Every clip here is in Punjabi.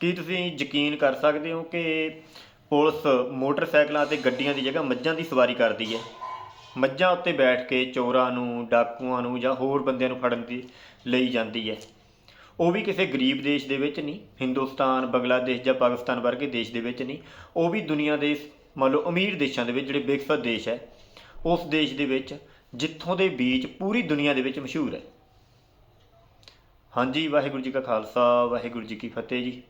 ਕੀ ਤੁਸੀਂ ਯਕੀਨ ਕਰ ਸਕਦੇ ਹੋ ਕਿ ਪੁਲਿਸ ਮੋਟਰਸਾਈਕਲਾਂ ਅਤੇ ਗੱਡੀਆਂ ਦੀ ਜਗ੍ਹਾ ਮੱਝਾਂ ਦੀ ਸਵਾਰੀ ਕਰਦੀ ਹੈ? ਮੱਝਾਂ ਉੱਤੇ ਬੈਠ ਕੇ ਚੋਰਾਂ ਨੂੰ, ਡਾਕੂਆਂ ਨੂੰ ਜਾਂ ਹੋਰ ਬੰਦਿਆਂ ਨੂੰ ਫੜਨ ਦੀ ਲਈ ਜਾਂਦੀ ਹੈ। ਉਹ ਵੀ ਕਿਸੇ ਗਰੀਬ ਦੇਸ਼ ਦੇ ਵਿੱਚ ਨਹੀਂ, ਹਿੰਦੁਸਤਾਨ, ਬੰਗਲਾਦੇਸ਼ ਜਾਂ ਪਾਕਿਸਤਾਨ ਵਰਗੇ ਦੇਸ਼ ਦੇ ਵਿੱਚ ਨਹੀਂ। ਉਹ ਵੀ ਦੁਨੀਆ ਦੇ ਮੰਨ ਲਓ, ਅਮੀਰ ਦੇਸ਼ਾਂ ਦੇ ਵਿੱਚ, ਜਿਹੜੇ ਵਿਕਸਿਤ ਦੇਸ਼ ਹੈ, ਉਸ ਦੇਸ਼ ਦੇ ਵਿੱਚ, ਜਿੱਥੋਂ ਦੇ ਬੀਜ ਪੂਰੀ ਦੁਨੀਆ ਦੇ ਵਿੱਚ ਮਸ਼ਹੂਰ ਹੈ। ਹਾਂਜੀ, ਵਾਹਿਗੁਰੂ ਜੀ ਕਾ ਖਾਲਸਾ, ਵਾਹਿਗੁਰੂ ਜੀ ਕੀ ਫਤਿਹ ਜੀ।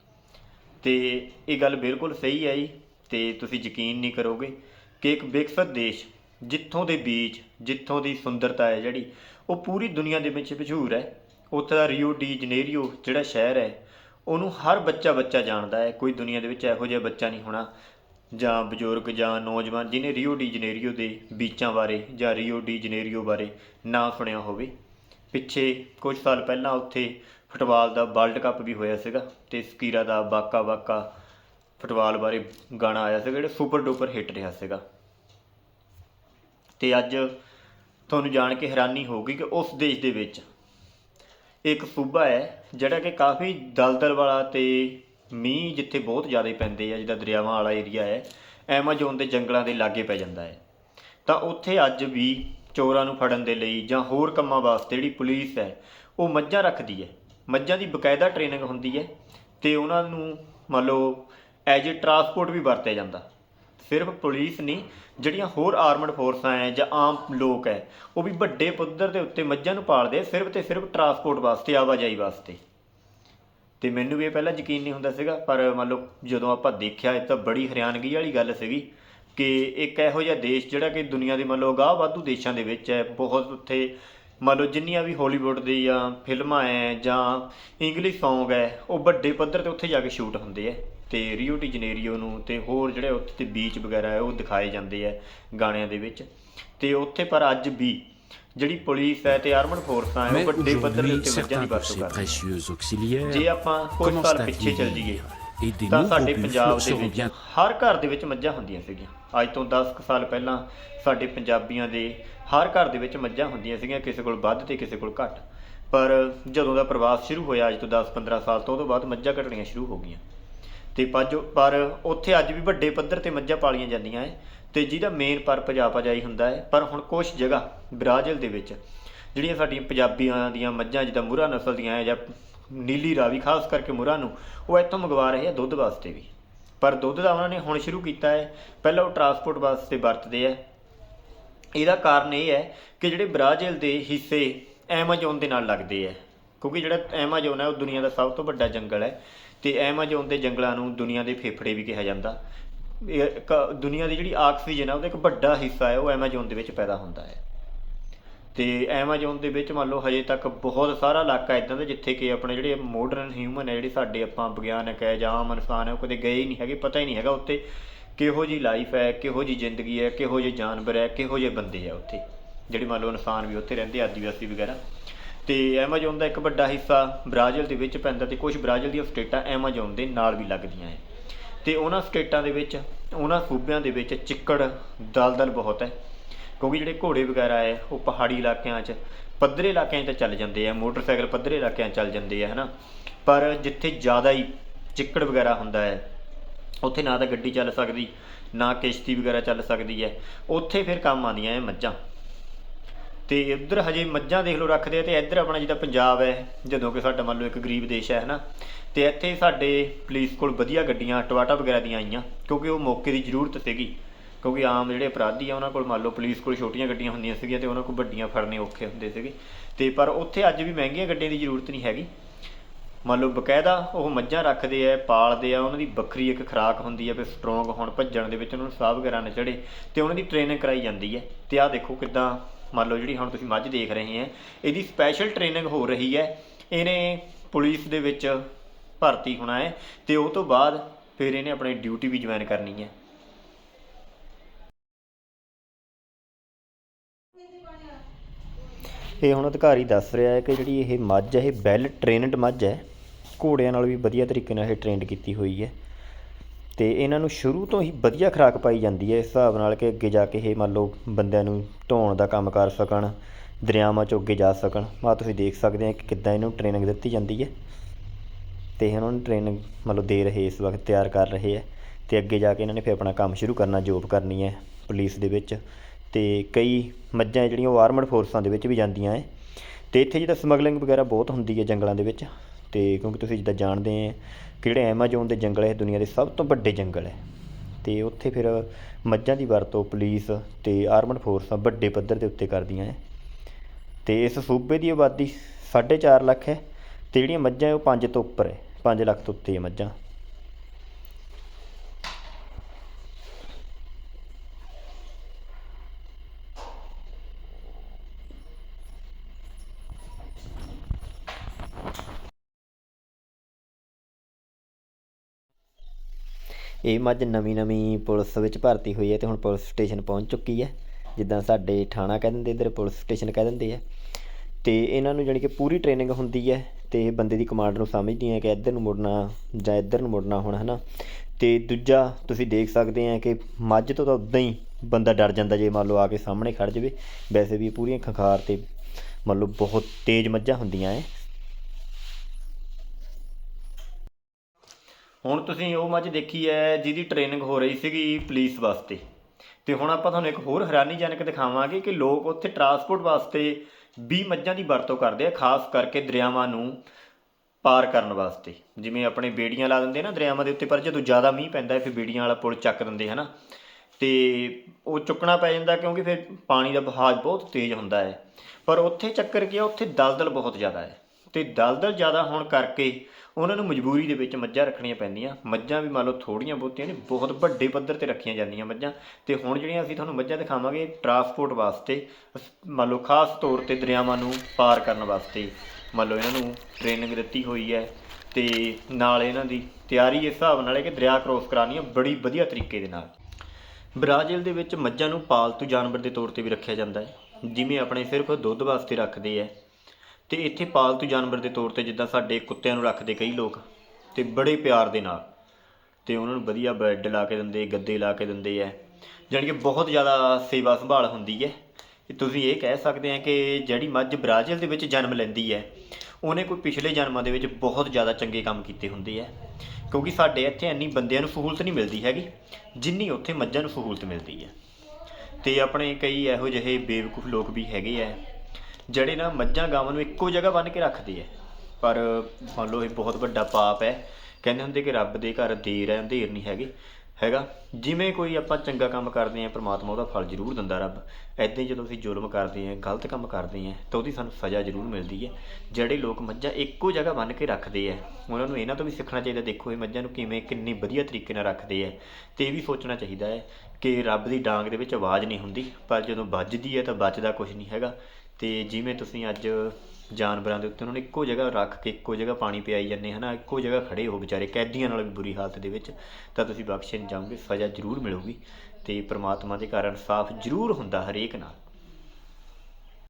ਤੇ ਇਹ ਗੱਲ ਬਿਲਕੁਲ ਸਹੀ ਹੈ ਜੀ, ਤੇ ਤੁਸੀਂ ਯਕੀਨ ਨਹੀਂ ਕਰੋਗੇ ਕਿ ਇੱਕ ਵਿਕਸਿਤ ਦੇਸ਼ ਜਿੱਥੋਂ ਦੇ ਬੀਚ, ਜਿੱਥੋਂ ਦੀ ਸੁੰਦਰਤਾ ਹੈ ਜਿਹੜੀ, ਉਹ ਪੂਰੀ ਦੁਨੀਆ ਦੇ ਵਿੱਚ ਮਸ਼ਹੂਰ ਹੈ। ਉੱਥੇ ਦਾ ਰਿਓ ਡੀ ਜਨੇਰੀਓ ਜਿਹੜਾ ਸ਼ਹਿਰ ਹੈ, ਉਹਨੂੰ ਹਰ ਬੱਚਾ ਬੱਚਾ ਜਾਣਦਾ ਹੈ। ਕੋਈ ਦੁਨੀਆ ਦੇ ਵਿੱਚ ਇਹੋ ਜਿਹਾ ਬੱਚਾ ਨਹੀਂ ਹੋਣਾ, ਜਾਂ ਬਜ਼ੁਰਗ, ਜਾਂ ਨੌਜਵਾਨ ਜਿਹਨੇ ਰਿਓ ਡੀ ਜਨੇਰੀਓ ਦੇ ਬੀਚਾਂ ਬਾਰੇ ਜਾਂ ਰਿਓ ਡੀ ਜਨੇਰੀਓ ਬਾਰੇ ਨਾ ਸੁਣਿਆ ਹੋਵੇ। ਪਿੱਛੇ ਕੁਝ ਸਾਲ ਪਹਿਲਾਂ ਉੱਥੇ ਫੁੱਟਬਾਲ ਦਾ ਵਰਲਡ ਕੱਪ ਵੀ ਹੋਇਆ ਸੀਗਾ ਅਤੇ ਸਕੀਰਾ ਦਾ ਬਾਕਾ ਬਾਕਾ ਫੁੱਟਬਾਲ ਬਾਰੇ ਗਾਣਾ ਆਇਆ ਸੀਗਾ, ਜਿਹੜਾ ਸੁਪਰ ਡੂਪਰ ਹਿੱਟ ਰਿਹਾ ਸੀਗਾ। ਤੇ ਅੱਜ ਤੁਹਾਨੂੰ ਜਾਣ ਕੇ ਹੈਰਾਨੀ ਹੋਊਗੀ ਕਿ ਉਸ ਦੇਸ਼ ਦੇ ਵਿੱਚ ਇੱਕ ਸੂਬਾ ਹੈ ਜਿਹੜਾ ਕਿ ਕਾਫੀ ਦਲਦਲ ਵਾਲਾ ਤੇ ਮੀਂਹ ਜਿੱਥੇ ਬਹੁਤ ਜ਼ਿਆਦਾ ਪੈਂਦੇ ਆ, ਜਿੱਦਾਂ ਦਰਿਆਵਾਂ ਵਾਲਾ ਏਰੀਆ ਹੈ ਐਮਾਜ਼ੋਨ ਦੇ ਜੰਗਲਾਂ ਦੇ ਲਾਗੇ ਪੈ ਜਾਂਦਾ ਹੈ। ਤਾਂ ਉੱਥੇ ਅੱਜ ਵੀ ਚੋਰਾਂ ਨੂੰ ਫੜਨ ਦੇ ਲਈ ਜਾਂ ਹੋਰ ਕੰਮਾਂ ਵਾਸਤੇ ਜਿਹੜੀ ਪੁਲਿਸ ਹੈ, ਉਹ ਮੱਝਾਂ ਰੱਖਦੀ ਹੈ। ਮੱਝਾਂ ਦੀ ਬਕਾਇਦਾ ਟ੍ਰੇਨਿੰਗ ਹੁੰਦੀ ਹੈ ਤੇ ਉਹਨਾਂ ਨੂੰ ਮੰਨ ਲਓ ਐਜ ਏ ਟਰਾਂਸਪੋਰਟ ਵੀ ਵਰਤਿਆ ਜਾਂਦਾ। ਸਿਰਫ ਪੁਲਿਸ ਨਹੀਂ, ਜਿਹੜੀਆਂ ਹੋਰ ਆਰਮਡ ਫੋਰਸਾਂ ਹੈ ਜਾਂ ਆਮ ਲੋਕ ਹੈ, ਉਹ ਵੀ ਵੱਡੇ ਪੱਧਰ ਦੇ ਉੱਤੇ ਮੱਝਾਂ ਨੂੰ ਪਾਲਦੇ ਸਿਰਫ ਤੇ ਸਿਰਫ ਟਰਾਂਸਪੋਰਟ ਵਾਸਤੇ, ਆਵਾਜਾਈ ਵਾਸਤੇ। ਤੇ ਮੈਨੂੰ ਵੀ ਇਹ ਪਹਿਲਾਂ ਯਕੀਨ ਨਹੀਂ ਹੁੰਦਾ ਸੀਗਾ, ਪਰ ਮੰਨ ਲਓ ਜਦੋਂ ਆਪਾਂ ਦੇਖਿਆ, ਇਹ ਤਾਂ ਬੜੀ ਹੈਰਾਨਗੀ ਵਾਲੀ ਗੱਲ ਸੀਗੀ ਕਿ ਇੱਕ ਇਹੋ ਜਿਹਾ ਦੇਸ਼ ਜਿਹੜਾ ਕਿ ਦੁਨੀਆ ਦੇ ਮੰਨ ਲਓ ਅਗਾਹ ਵਾਧੂ ਦੇਸ਼ਾਂ ਦੇ ਵਿੱਚ ਹੈ, ਬਹੁਤ ਉੱਥੇ ਮੰਨ ਲਓ ਜਿੰਨੀਆਂ ਵੀ ਹਾਲੀਵੁੱਡ ਦੀ ਜਾਂ ਫਿਲਮਾਂ ਹੈ ਜਾਂ ਇੰਗਲਿਸ਼ Song ਹੈ ਉਹ ਵੱਡੇ ਪੱਧਰ ਤੇ ਉੱਥੇ ਜਾ ਕੇ ਸ਼ੂਟ ਹੁੰਦੇ ਹੈ ਤੇ ਰੀਓ ਡੀ ਜਨੇਰੀਓ ਨੂੰ ਤੇ ਹੋਰ ਜਿਹੜੇ ਉੱਥੇ ਤੇ ਬੀਚ ਵਗੈਰਾ ਹੈ ਉਹ ਦਿਖਾਏ ਜਾਂਦੇ ਹੈ ਗਾਣਿਆਂ ਦੇ ਵਿੱਚ। ਤੇ ਉੱਥੇ ਪਰ ਅੱਜ ਵੀ ਜਿਹੜੀ ਪੁਲਿਸ ਹੈ ਤੇ ਆਰਮਡ ਫੋਰਸਾਂ ਹੈ ਉਹ ਵੱਡੇ ਪੱਧਰ ਦੇ ਉੱਤੇ ਮੱਝਾਂ ਦੀ ਵਰਤੋਂ ਕਰਦੇ ਜੇ ਆਪਾਂ ਕੁਝ ਸਾਲ ਪਿੱਛੇ ਚੱਲ ਜਾਈਏ ਤਾਂ ਸਾਡੇ ਪੰਜਾਬ ਦੇ ਵਿੱਚ ਹਰ ਘਰ ਦੇ ਵਿੱਚ ਮੱਝਾਂ ਹੁੰਦੀਆਂ ਸੀਗੀਆਂ। ਅੱਜ ਤੋਂ 10 ਕੁ ਸਾਲ ਪਹਿਲਾਂ ਸਾਡੇ ਪੰਜਾਬੀਆਂ ਦੇ ਹਰ ਘਰ ਦੇ ਵਿੱਚ ਮੱਝਾਂ ਹੁੰਦੀਆਂ ਸੀਗੀਆਂ, ਕਿਸੇ ਕੋਲ ਵੱਧ ਤੇ ਕਿਸੇ ਕੋਲ ਘੱਟ। ਪਰ ਜਦੋਂ ਦਾ ਪ੍ਰਵਾਸ ਸ਼ੁਰੂ ਹੋਇਆ ਅੱਜ ਤੋਂ 10-15 ਸਾਲ ਤੋਂ ਉਹ ਤੋਂ ਬਾਅਦ ਮੱਝਾਂ ਘਟਣੀਆਂ ਸ਼ੁਰੂ ਹੋ ਗਈਆਂ। ਤੇ ਪੱਜ ਪਰ ਉੱਥੇ ਅੱਜ ਵੀ ਵੱਡੇ ਪੱਧਰ ਤੇ ਮੱਝਾਂ ਪਾਲੀਆਂ ਜਾਂਦੀਆਂ ਹੈ ਤੇ ਜਿਹਦਾ ਮੇਨ ਪਰ ਪੰਜਾਬ ਆਵਾਜਾਈ ਹੁੰਦਾ ਹੈ ਪਰ ਹੁਣ ਕੁਝ ਜਗ੍ਹਾ ਬ੍ਰਾਜ਼ੀਲ ਦੇ ਵਿੱਚ ਜਿਹੜੀਆਂ ਸਾਡੀਆਂ ਪੰਜਾਬੀਆਂ ਦੀਆਂ ਮੱਝਾਂ, ਜਿੱਦਾਂ ਮੁਰਾ ਨਸਲ ਦੀਆਂ ਹੈ ਜਾਂ ਨੀਲੀ ਰਾਵੀ, ਖਾਸ ਕਰਕੇ ਮੁਰਾ ਨੂੰ, ਉਹ ਇੱਥੋਂ ਮੰਗਵਾ ਰਹੇ ਆ ਦੁੱਧ ਵਾਸਤੇ ਵੀ। ਪਰ ਦੁੱਧ ਦਾ ਉਹਨਾਂ ਨੇ ਹੁਣ ਸ਼ੁਰੂ ਕੀਤਾ ਹੈ ਪਹਿਲਾਂ ਉਹ ਟਰਾਂਸਪੋਰਟ ਵਾਸਤੇ ਵਰਤਦੇ ਆ ਇਹਦਾ ਕਾਰਨ ਇਹ ਹੈ ਕਿ ਜਿਹੜੇ ਬ੍ਰਾਜ਼ੀਲ ਦੇ ਹਿੱਸੇ ਐਮਾਜ਼ੋਨ ਦੇ ਨਾਲ ਲੱਗਦੇ ਆ ਕਿਉਂਕਿ ਜਿਹੜਾ ਐਮਾਜ਼ੋਨ ਹੈ, ਉਹ ਦੁਨੀਆ ਦਾ ਸਭ ਤੋਂ ਵੱਡਾ ਜੰਗਲ ਹੈ ਤੇ ਐਮਾਜ਼ੋਨ ਦੇ ਜੰਗਲਾਂ ਨੂੰ ਦੁਨੀਆ ਦੇ ਫੇਫੜੇ ਵੀ ਕਿਹਾ ਜਾਂਦਾ। ਇਹ ਦੁਨੀਆ ਦੀ ਜਿਹੜੀ ਆਕਸੀਜਨ ਹੈ, ਉਹਦਾ ਇੱਕ ਵੱਡਾ ਹਿੱਸਾ ਹੈ, ਉਹ ਐਮਾਜ਼ੋਨ ਦੇ ਵਿੱਚ ਪੈਦਾ ਹੁੰਦਾ ਹੈ। ਤੇ ਐਮਾਜ਼ੋਨ ਦੇ ਵਿੱਚ ਮੰਨ ਲਓ ਹਜੇ ਤੱਕ ਬਹੁਤ ਸਾਰਾ ਇਲਾਕਾ ਇਦਾਂ ਦਾ ਜਿੱਥੇ ਕਿ ਆਪਣੇ ਜਿਹੜੇ ਮਾਡਰਨ ਹਿਊਮਨ ਹੈ, ਜਿਹੜੇ ਸਾਡੇ ਆਪਾਂ ਵਿਗਿਆਨਕ ਹੈ ਜਾਂ ਆਮ ਇਨਸਾਨ ਹੈ, ਉਹ ਕਦੇ ਗਏ ਹੀ ਨਹੀਂ ਹੈਗੇ, ਪਤਾ ਹੀ ਨਹੀਂ ਹੈਗਾ ਉੱਥੇ। ਕਿਹੋ ਜੀ ਲਾਈਫ ਹੈ, ਕਿਹੋ ਜੀ ਜ਼ਿੰਦਗੀ ਹੈ, ਕਿਹੋ ਜਿਹੇ ਜਾਨਵਰ ਹੈ, ਕਿਹੋ ਜਿਹੇ ਬੰਦੇ ਹੈ ਉੱਥੇ। ਜਿਹੜੇ ਮੰਨ ਲਓ ਇਨਸਾਨ ਵੀ ਉੱਥੇ ਰਹਿੰਦੇ ਆਦੀਵਾਸੀ ਵਗੈਰਾ। ਤੇ ਐਮਾਜ਼ੋਨ ਦਾ ਇੱਕ ਵੱਡਾ ਹਿੱਸਾ ਬ੍ਰਾਜ਼ੀਲ ਦੇ ਵਿੱਚ ਪੈਂਦਾ ਤੇ ਕੁਝ ਬ੍ਰਾਜ਼ੀਲ ਦੀਆਂ ਸਟੇਟਾਂ ਐਮਾਜ਼ੋਨ ਦੇ ਨਾਲ ਵੀ ਲੱਗਦੀਆਂ ਹੈ ਤੇ ਉਹਨਾਂ ਸਟੇਟਾਂ ਦੇ ਵਿੱਚ, ਉਹਨਾਂ ਸੂਬਿਆਂ ਦੇ ਵਿੱਚ ਚਿੱਕੜ, ਦਲਦਲ ਬਹੁਤ ਹੈ ਕਿਉਂਕਿ ਜਿਹੜੇ ਘੋੜੇ ਵਗੈਰਾ ਹੈ ਉਹ ਪਹਾੜੀ ਇਲਾਕਿਆਂ 'ਚ, ਪੱਧਰੇ ਇਲਾਕਿਆਂ 'ਚ ਤਾਂ ਚੱਲ ਜਾਂਦੇ ਆ। ਮੋਟਰਸਾਈਕਲ ਪੱਧਰੇ ਇਲਾਕਿਆਂ 'ਚ ਚੱਲ ਜਾਂਦੇ ਆ, ਹਨਾ। ਪਰ ਜਿੱਥੇ ਜ਼ਿਆਦਾ ਹੀ ਚਿੱਕੜ ਵਗੈਰਾ ਹੁੰਦਾ ਹੈ ਉੱਥੇ ਨਾ ਤਾਂ ਗੱਡੀ ਚੱਲ ਸਕਦੀ, ਨਾ ਕਿਸ਼ਤੀ ਵਗੈਰਾ ਚੱਲ ਸਕਦੀ ਹੈ। ਉੱਥੇ ਫਿਰ ਕੰਮ ਆਉਂਦੀਆਂ ਇਹ ਮੱਝਾਂ। ਤੇ ਇੱਧਰ ਹਜੇ ਮੱਝਾਂ ਦੇਖ ਲਓ ਰੱਖਦੇ ਆ ਤੇ ਇੱਧਰ ਆਪਣਾ ਜਿੱਦਾਂ ਪੰਜਾਬ ਹੈ, ਜਦੋਂ ਕਿ ਸਾਡਾ ਮੰਨ ਲਓ ਇੱਕ ਗਰੀਬ ਦੇਸ਼ ਹੈ, ਹਨਾ। ਤੇ ਇੱਥੇ ਸਾਡੇ ਪੁਲਿਸ ਕੋਲ ਵਧੀਆ ਗੱਡੀਆਂ, ਟਵਾਟਾ ਵਗੈਰਾ ਦੀਆਂ ਆਈਆਂ, ਕਿਉਂਕਿ ਉਹ ਮੌਕੇ ਦੀ ਜ਼ਰੂਰਤ ਸੀਗੀ। ਕਿਉਂਕਿ ਆਮ ਜਿਹੜੇ ਅਪਰਾਧੀ ਆ, ਉਹਨਾਂ ਕੋਲ ਮੰਨ ਲਓ ਪੁਲਿਸ ਕੋਲ ਛੋਟੀਆਂ ਗੱਡੀਆਂ ਹੁੰਦੀਆਂ ਸੀਗੀਆਂ ਤੇ ਉਹਨਾਂ ਕੋਲ ਵੱਡੀਆਂ ਫੜਨੇ ਔਖੇ ਹੁੰਦੇ ਸੀਗੇ। ਤੇ ਪਰ ਉੱਥੇ ਅੱਜ ਵੀ ਮਹਿੰਗੀਆਂ ਗੱਡੀਆਂ ਦੀ ਜ਼ਰੂਰਤ ਨਹੀਂ ਹੈਗੀ। ਮੰਨ ਲਓ ਬਕਾਇਦਾ ਉਹ ਮੱਝਾਂ ਰੱਖਦੇ ਆ, ਪਾਲਦੇ ਆ, ਉਹਨਾਂ ਦੀ ਵੱਖਰੀ ਇੱਕ ਖੁਰਾਕ ਹੁੰਦੀ ਹੈ ਵੀ ਸਟਰੋਂਗ ਹੋਣ, ਭੱਜਣ ਦੇ ਵਿੱਚ ਉਹਨਾਂ ਨੂੰ ਸਾਹ ਵਗੈਰਾ ਨਾ ਚੜੇ ਤੇ ਉਹਨਾਂ ਦੀ ਟ੍ਰੇਨਿੰਗ ਕਰਾਈ ਜਾਂਦੀ ਹੈ ਤੇ ਆਹ ਦੇਖੋ ਕਿਦਾਂ ਮੰਨ ਲਓ ਜਿਹੜੀ ਹੁਣ ਤੁਸੀਂ ਮੱਝ ਦੇਖ ਰਹੇ ਆ, ਇਹਦੀ ਸਪੈਸ਼ਲ ਟ੍ਰੇਨਿੰਗ ਹੋ ਰਹੀ ਹੈ ਇਹਨੇ ਪੁਲਿਸ ਦੇ ਵਿੱਚ ਭਰਤੀ ਹੋਣਾ ਹੈ ਤੇ ਉਹ ਤੋਂ ਬਾਅਦ ਫਿਰ ਇਹਨੇ ਆਪਣੀ ਡਿਊਟੀ ਵੀ ਜੁਆਇਨ ਕਰਨੀ ਹੈ ਇਹ ਹੁਣ ਅਧਿਕਾਰੀ ਦੱਸ ਰਿਹਾ ਹੈ ਕਿ ਜਿਹੜੀ ਇਹ ਮੱਝ ਹੈ, ਇਹ ਵੈਲ ਟ੍ਰੇਨਡ ਮੱਝ ਹੈ। ਘੋੜਿਆਂ ਨਾਲ ਵੀ ਵਧੀਆ ਤਰੀਕੇ ਨਾਲ ਇਹ ਟ੍ਰੇਨਡ ਕੀਤੀ ਹੋਈ ਹੈ। ਤੇ ਇਹਨਾਂ ਨੂੰ ਸ਼ੁਰੂ ਤੋਂ ਹੀ ਵਧੀਆ ਖੁਰਾਕ ਪਾਈ ਜਾਂਦੀ ਹੈ। ਇਸ ਹਿਸਾਬ ਨਾਲ ਕਿ ਅੱਗੇ ਜਾ ਕੇ ਇਹ ਮੰਨ ਲਓ ਬੰਦਿਆਂ ਨੂੰ ਢੋਣ ਦਾ ਕੰਮ ਕਰ ਸਕਣ, ਦਰਿਆਵਾਂ 'ਚੋਂ ਅੱਗੇ ਜਾ ਸਕਣ। ਆ ਤੁਸੀਂ ਦੇਖ ਸਕਦੇ ਆ ਕਿ ਕਿੱਦਾਂ ਇਹਨੂੰ ਟ੍ਰੇਨਿੰਗ ਦਿੱਤੀ ਜਾਂਦੀ ਹੈ। ਤੇ ਉਹਨਾਂ ਨੂੰ ਟ੍ਰੇਨਿੰਗ ਮਤਲਬ ਦੇ ਰਹੇ, ਇਸ ਵਕਤ ਤਿਆਰ ਕਰ ਰਹੇ ਹੈ। ਤੇ ਅੱਗੇ ਜਾ ਕੇ ਇਹਨਾਂ ਨੇ ਫਿਰ ਆਪਣਾ ਕੰਮ ਸ਼ੁਰੂ ਕਰਨਾ ਜੋਬ ਕਰਨੀ ਹੈ ਪੁਲਿਸ ਦੇ ਵਿੱਚ। ਤੇ ਕਈ ਮੱਝਾਂ ਹੈ ਜਿਹੜੀਆਂ ਉਹ ਆਰਮਡ ਫੋਰਸਾਂ ਦੇ ਵਿੱਚ ਵੀ ਜਾਂਦੀਆਂ ਹੈ। ਤੇ ਇੱਥੇ ਜਿੱਦਾਂ ਸਮਗਲਿੰਗ ਵਗੈਰਾ ਬਹੁਤ ਹੁੰਦੀ ਹੈ ਜੰਗਲਾਂ ਦੇ ਵਿੱਚ ਅਤੇ ਕਿਉਂਕਿ ਤੁਸੀਂ ਜਿੱਦਾਂ ਜਾਣਦੇ ਹੈ ਕਿ ਜਿਹੜੇ ਐਮਾਜ਼ੋਨ ਦੇ ਜੰਗਲ ਹੈ ਇਹ ਦੁਨੀਆ ਦੇ ਸਭ ਤੋਂ ਵੱਡੇ ਜੰਗਲ ਹੈ ਅਤੇ ਉੱਥੇ ਫਿਰ ਮੱਝਾਂ ਦੀ ਵਰਤੋਂ ਪੁਲਿਸ ਅਤੇ ਆਰਮਡ ਫੋਰਸਾਂ ਵੱਡੇ ਪੱਧਰ ਦੇ ਉੱਤੇ ਕਰਦੀਆਂ ਹੈ ਅਤੇ ਇਸ ਸੂਬੇ ਦੀ ਆਬਾਦੀ 4.5 ਲੱਖ ਹੈ ਅਤੇ ਜਿਹੜੀਆਂ ਮੱਝਾਂ ਹੈ ਉਹ ਪੰਜ ਤੋਂ ਉੱਪਰ ਹੈ, ਪੰਜ ਲੱਖ ਤੋਂ ਉੱਤੇ ਹੈ ਮੱਝਾਂ। ਇਹ ਮੱਝ ਨਵੀਂ ਨਵੀਂ ਪੁਲਿਸ ਵਿੱਚ ਭਰਤੀ ਹੋਈ ਹੈ ਤੇ ਹੁਣ ਪੁਲਿਸ ਸਟੇਸ਼ਨ ਪਹੁੰਚ ਚੁੱਕੀ ਹੈ। ਜਿੱਦਾਂ ਸਾਡੇ ਥਾਣਾ ਕਹਿ ਦਿੰਦੇ, ਇੱਧਰ ਪੁਲਿਸ ਸਟੇਸ਼ਨ ਕਹਿ ਦਿੰਦੇ ਆ। ਤੇ ਇਹਨਾਂ ਨੂੰ ਜਾਣੀ ਕਿ ਪੂਰੀ ਟ੍ਰੇਨਿੰਗ ਹੁੰਦੀ ਹੈ ਤੇ ਬੰਦੇ ਦੀ ਕਮਾਂਡ ਨੂੰ ਸਮਝਦੀ ਹੈ ਕਿ ਇੱਧਰ ਨੂੰ ਮੁੜਨਾ ਜਾਂ ਇੱਧਰ ਨੂੰ ਮੁੜਨਾ ਹੁਣ, ਹਨਾ। ਤੇ ਦੂਜਾ, ਤੁਸੀਂ ਦੇਖ ਸਕਦੇ ਆ ਕਿ ਮੱਝ ਤੋਂ ਤਾਂ ਉਦਾਂ ਹੀ ਬੰਦਾ ਡਰ ਜਾਂਦਾ ਜੇ ਮੰਨ ਲਓ ਆ ਕੇ ਸਾਹਮਣੇ ਖੜ ਜਾਵੇ। ਵੈਸੇ ਵੀ ਪੂਰੀਆਂ ਖੰਖਾਰ ਤੇ ਮੰਨ ਲਓ ਬਹੁਤ ਤੇਜ਼ ਮੱਝਾਂ ਹੁੰਦੀਆਂ ਐ ਹੁਣ ਤੁਸੀਂ ਉਹ ਮੱਝ ਦੇਖੀ ਹੈ ਜਿਹਦੀ ਟ੍ਰੇਨਿੰਗ ਹੋ ਰਹੀ ਸੀਗੀ ਪੁਲਿਸ ਵਾਸਤੇ। ਤੇ ਹੁਣ ਆਪਾਂ ਤੁਹਾਨੂੰ ਇੱਕ ਹੋਰ ਹੈਰਾਨੀਜਨਕ ਦਿਖਾਵਾਂਗੇ ਕਿ ਲੋਕ ਉੱਥੇ ਟਰਾਂਸਪੋਰਟ ਵਾਸਤੇ ਵੀ ਮੱਝਾਂ ਦੀ ਵਰਤੋਂ ਕਰਦੇ ਆ, ਖਾਸ ਕਰਕੇ ਦਰਿਆਵਾਂ ਨੂੰ ਪਾਰ ਕਰਨ ਵਾਸਤੇ। ਜਿਵੇਂ ਆਪਣੇ ਬੇੜੀਆਂ ਲਾ ਦਿੰਦੇ ਨਾ, ਦਰਿਆਵਾਂ ਦੇ ਉੱਤੇ, ਪਰ ਜਦੋਂ ਜ਼ਿਆਦਾ ਮੀਂਹ ਪੈਂਦਾ ਹੈ ਫਿਰ ਬੇੜੀਆਂ ਵਾਲਾ ਪੁਲ ਚੱਕ ਦਿੰਦੇ ਹਨਾ? ਤੇ ਉਹ ਚੁੱਕਣਾ ਪੈ ਜਾਂਦਾ ਕਿਉਂਕਿ ਫਿਰ ਪਾਣੀ ਦਾ ਵਹਾਅ ਬਹੁਤ ਤੇਜ਼ ਹੁੰਦਾ ਹੈ ਪਰ ਉੱਥੇ ਚੱਕਰ ਕੀ ਆ, ਉੱਥੇ ਦਲਦਲ ਬਹੁਤ ਜ਼ਿਆਦਾ ਹੈ ਤੇ ਦਲਦਲ ਜ਼ਿਆਦਾ ਹੋਣ ਕਰਕੇ ਉਹਨਾਂ ਨੂੰ ਮਜਬੂਰੀ ਦੇ ਵਿੱਚ ਮੱਝਾਂ ਰੱਖਣੀਆਂ ਪੈਂਦੀਆਂ। ਮੱਝਾਂ ਵੀ ਮੰਨ ਲਓ ਥੋੜੀਆਂ ਬਹੁਤੀਆਂ ਨਹੀਂ ਬਹੁਤ ਵੱਡੇ ਪੱਧਰ ਤੇ ਰੱਖੀਆਂ ਜਾਂਦੀਆਂ ਮੱਝਾਂ। ਤੇ ਹੁਣ ਜਿਹੜੀਆਂ ਅਸੀਂ ਤੁਹਾਨੂੰ ਮੱਝਾਂ ਦਿਖਾਵਾਂਗੇ ਟਰਾਂਸਪੋਰਟ ਵਾਸਤੇ, ਅਸ- ਮੰਨ ਲਓ ਖਾਸ ਤੌਰ ਤੇ ਦਰਿਆਵਾਂ ਨੂੰ ਪਾਰ ਕਰਨ ਵਾਸਤੇ, ਮੰਨ ਲਓ ਇਹਨਾਂ ਨੂੰ ਟ੍ਰੇਨਿੰਗ ਦਿੱਤੀ ਹੋਈ ਹੈ ਤੇ ਨਾਲ ਇਹਨਾਂ ਦੀ ਤਿਆਰੀ ਇਸ ਹਿਸਾਬ ਨਾਲ ਹੈ ਕਿ ਦਰਿਆ ਕ੍ਰੋਸ ਕਰਾਉਣੀ ਹੈ ਬੜੀ ਵਧੀਆ ਤਰੀਕੇ ਦੇ ਨਾਲ। ਬ੍ਰਾਜ਼ੀਲ ਦੇ ਵਿੱਚ ਮੱਝਾਂ ਨੂੰ ਪਾਲਤੂ ਜਾਨਵਰ ਦੇ ਤੌਰ ਤੇ ਵੀ ਰੱਖਿਆ ਜਾਂਦਾ ਹੈ, ਜਿਵੇਂ ਆਪਣੇ ਸਿਰਫ ਦੁੱਧ ਵਾਸਤੇ ਰੱਖਦੇ ਹੈ। ਤੇ ਇੱਥੇ ਪਾਲਤੂ ਜਾਨਵਰ ਦੇ ਤੌਰ ਤੇ ਜਿੱਦਾਂ ਸਾਡੇ ਕੁੱਤਿਆਂ ਨੂੰ ਰੱਖਦੇ ਕਈ ਲੋਕ, ਤੇ ਬੜੇ ਪਿਆਰ ਦੇ ਨਾਲ। ਤੇ ਉਹਨਾਂ ਨੂੰ ਵਧੀਆ ਬੈੱਡ ਲਾ ਕੇ ਦਿੰਦੇ, ਗੱਦੇ ਲਾ ਕੇ ਦਿੰਦੇ ਐ। ਜਾਣੀ ਕਿ ਬਹੁਤ ਜ਼ਿਆਦਾ ਸੇਵਾ ਸੰਭਾਲ ਹੁੰਦੀ ਹੈ ਤੁਸੀਂ ਇਹ ਕਹਿ ਸਕਦੇ ਆ ਕਿ ਜਿਹੜੀ ਮੱਝ ਬ੍ਰਾਜ਼ੀਲ ਦੇ ਵਿੱਚ ਜਨਮ ਲੈਂਦੀ ਹੈ ਉਹਨੇ ਕੋਈ ਪਿਛਲੇ ਜਨਮਾਂ ਦੇ ਵਿੱਚ ਬਹੁਤ ਜ਼ਿਆਦਾ ਚੰਗੇ ਕੰਮ ਕੀਤੇ ਹੁੰਦੇ ਆ ਕਿਉਂਕਿ ਸਾਡੇ ਇੱਥੇ ਇੰਨੀ ਬੰਦਿਆਂ ਨੂੰ ਸਹੂਲਤ ਨਹੀਂ ਮਿਲਦੀ ਹੈਗੀ, ਜਿੰਨੀ ਉੱਥੇ ਮੱਝਾਂ ਨੂੰ ਸਹੂਲਤ ਮਿਲਦੀ ਹੈ ਤੇ ਆਪਣੇ ਕਈ ਇਹੋ ਜਿਹੇ ਬੇਵਕੂਫ ਲੋਕ ਵੀ ਹੈਗੇ ਆ ਜਿਹੜੇ ਨਾ ਮੱਝਾਂ ਗਾਵਾਂ ਨੂੰ ਇੱਕੋ ਜਗ੍ਹਾ ਬੰਨ੍ਹ ਕੇ ਰੱਖਦੇ ਆ ਪਰ ਮੰਨ ਲਓ ਇਹ ਬਹੁਤ ਵੱਡਾ ਪਾਪ ਹੈ। ਕਹਿੰਦੇ ਹੁੰਦੇ ਕਿ ਰੱਬ ਦੇ ਘਰ ਦੇਰ ਹੈ, ਅੰਧੇਰ ਨਹੀਂ ਹੈਗੇ। ਹੈਗਾ? ਜਿਵੇਂ ਕੋਈ ਆਪਾਂ ਚੰਗਾ ਕੰਮ ਕਰਦੇ ਆ ਪ੍ਰਮਾਤਮਾ ਉਹਦਾ ਫਲ ਜ਼ਰੂਰ ਦਿੰਦਾ ਰੱਬ। ਐਦਾਂ ਹੀ ਜਦੋਂ ਅਸੀਂ ਜ਼ੁਲਮ ਕਰਦੇ ਹਾਂ, ਗਲਤ ਕੰਮ ਕਰਦੇ ਹਾਂ, ਤਾਂ ਉਹਦੀ ਸਾਨੂੰ ਸਜ਼ਾ ਜ਼ਰੂਰ ਮਿਲਦੀ ਹੈ। ਜਿਹੜੇ ਲੋਕ ਮੱਝਾਂ ਇੱਕੋ ਜਗ੍ਹਾ ਬੰਨ੍ਹ ਕੇ ਰੱਖਦੇ ਆ ਉਹਨਾਂ ਨੂੰ ਇਹਨਾਂ ਤੋਂ ਵੀ ਸਿੱਖਣਾ ਚਾਹੀਦਾ, ਦੇਖੋ ਇਹ ਮੱਝਾਂ ਨੂੰ ਕਿਵੇਂ ਕਿੰਨੀ ਵਧੀਆ ਤਰੀਕੇ ਨਾਲ ਰੱਖਦੇ ਆ ਤੇ ਇਹ ਵੀ ਸੋਚਣਾ ਚਾਹੀਦਾ ਹੈ ਕਿ ਰੱਬ ਦੀ ਡਾਂਗ ਦੇ ਵਿੱਚ ਆਵਾਜ਼ ਨਹੀਂ ਹੁੰਦੀ, ਪਰ ਜਦੋਂ ਵੱਜਦੀ ਹੈ ਤਾਂ ਬਚਦਾ ਕੁਝ ਨਹੀਂ ਹੈਗਾ। ਤੇ ਜਿਵੇਂ ਤੁਸੀਂ ਅੱਜ ਜਾਨਵਰਾਂ ਦੇ ਉੱਤੇ ਉਹਨਾਂ ਨੂੰ ਇੱਕੋ ਜਗ੍ਹਾ ਰੱਖ ਕੇ ਇੱਕੋ ਜਗ੍ਹਾ ਪਾਣੀ ਪਿਆਈ ਜਾਂਦੇ ਹਨਾ, ਇੱਕੋ ਜਗ੍ਹਾ ਖੜੇ ਹੋ ਵਿਚਾਰੇ ਕੈਦੀਆਂ ਨਾਲ ਵੀ ਬੁਰੀ ਹਾਲਤ ਦੇ ਵਿੱਚ, ਤਾਂ ਤੁਸੀਂ ਬਖਸ਼ੇ ਨਹੀਂ ਜਾਓਗੇ, ਸਜ਼ਾ ਜ਼ਰੂਰ ਮਿਲੂਗੀ। ਤੇ ਪ੍ਰਮਾਤਮਾ ਦੇ ਘਰ ਇਨਸਾਫ ਜ਼ਰੂਰ ਹੁੰਦਾ ਹਰੇਕ ਨਾਲ।